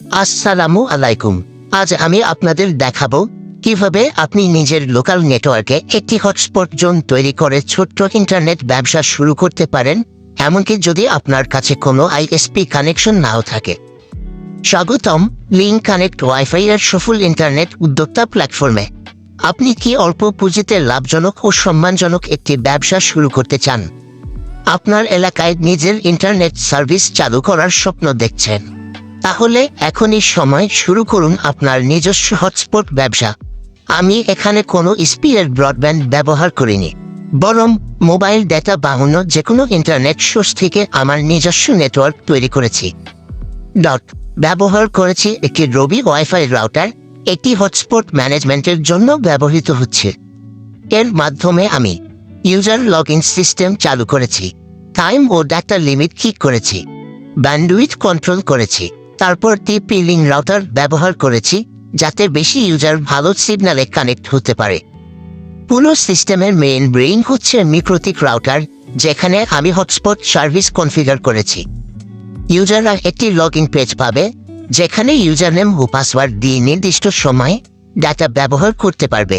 আসসালামু আলাইকুম। আজ আমি আপনাদের দেখাবো কীভাবে আপনি নিজের লোকাল নেটওয়ার্কে একটি হটস্পট জোন তৈরি করে ছোট্ট ইন্টারনেট ব্যবসা শুরু করতে পারেন, এমনকি যদি আপনার কাছে কোনো আইএসপি কানেকশন নাও থাকে। স্বাগতম লিঙ্ক কানেক্ট ওয়াইফাই এর সফল ইন্টারনেট উদ্যোক্তা প্ল্যাটফর্মে। আপনি কি অল্প পুঁজিতে লাভজনক ও সম্মানজনক একটি ব্যবসা শুরু করতে চান? আপনার এলাকায় নিজের ইন্টারনেট সার্ভিস চালু করার স্বপ্ন দেখছেন। তাহলে এখনই সময় শুরু করুন আপনার নিজস্ব হটস্পট ব্যবসা। আমি এখানে কোনো স্পিডের ব্রডব্যান্ড ব্যবহার করিনি। বরং মোবাইল ডেটা বাহানো যে কোনো ইন্টারনেট সোর্স থেকে আমার নিজস্ব নেটওয়ার্ক তৈরি করেছি। ডট, ব্যবহার করেছি একটি রবি ওয়াইফাই রাউটার, একটি হটস্পট ম্যানেজমেন্টের জন্য ব্যবহৃত হচ্ছে। এর মাধ্যমে আমি ইউজার লগ ইন সিস্টেম চালু করেছি। টাইম ও ডাটা লিমিট ঠিক করেছি। ব্যান্ডউইথ কন্ট্রোল করেছি। তারপর টিপি লিং রাউটার ব্যবহার করেছি, যাতে বেশি ইউজার ভালো সিগন্যালে কানেক্ট হতে পারে। পুরো সিস্টেমের মেইন ব্রেইন হচ্ছে মিক্রোতিক রাউটার, যেখানে আমি হটস্পট সার্ভিস কনফিগার করেছি। ইউজাররা একটি লগ ইন পেজ পাবে, যেখানে ইউজার নেম ও পাসওয়ার্ড দিয়ে নির্দিষ্ট সময় ডাটা ব্যবহার করতে পারবে।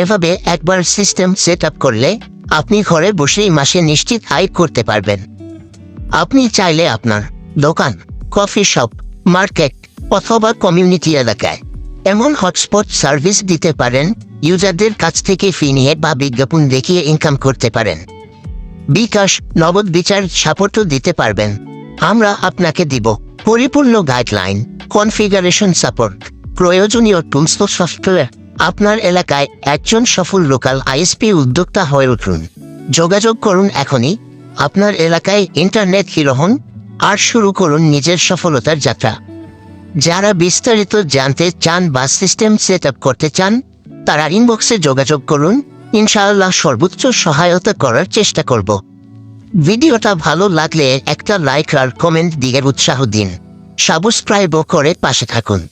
এভাবে একবার সিস্টেম সেট আপ করলে আপনি ঘরে বসেই মাসে নিশ্চিত আয় করতে পারবেন। আপনি চাইলে আপনার দোকান কফি শপ মার্কেট অথবা কমিউনিটি এলাকায়। এমন হটস্পট সার্ভিস দিতে পারেন ইউজারদের কাছ থেকে ফি নিয়ে বা বিজ্ঞাপন দেখিয়ে ইনকাম করতে পারেন। বিকাশ, নগদ বিচার সাপোর্টও দিতে পারবেন। আমরা আপনাকে দিব পরিপূর্ণ গাইডলাইন কনফিগারেশন সাপোর্ট প্রয়োজনীয় টুলস ও সফটওয়্যার আপনার এলাকায় একজন সফল লোকাল আইএসপি উদ্যোক্তা হয়ে উঠুন। যোগাযোগ করুন এখনই। আপনার এলাকায় ইন্টারনেট হিরো আর শুরু করুন নিজের সফলতার যাত্রা। যারা বিস্তারিত জানতে চান বা সিস্টেম সেট করতে চান, তারা ইনবক্সে যোগাযোগ করুন। ইনশাআল্লাহ সর্বোচ্চ সহায়তা করার চেষ্টা করব। ভিডিওটা ভালো লাগলে একটা লাইক আর কমেন্ট দিয়ে উৎসাহ দিন। সাবস্ক্রাইবও করে পাশে থাকুন।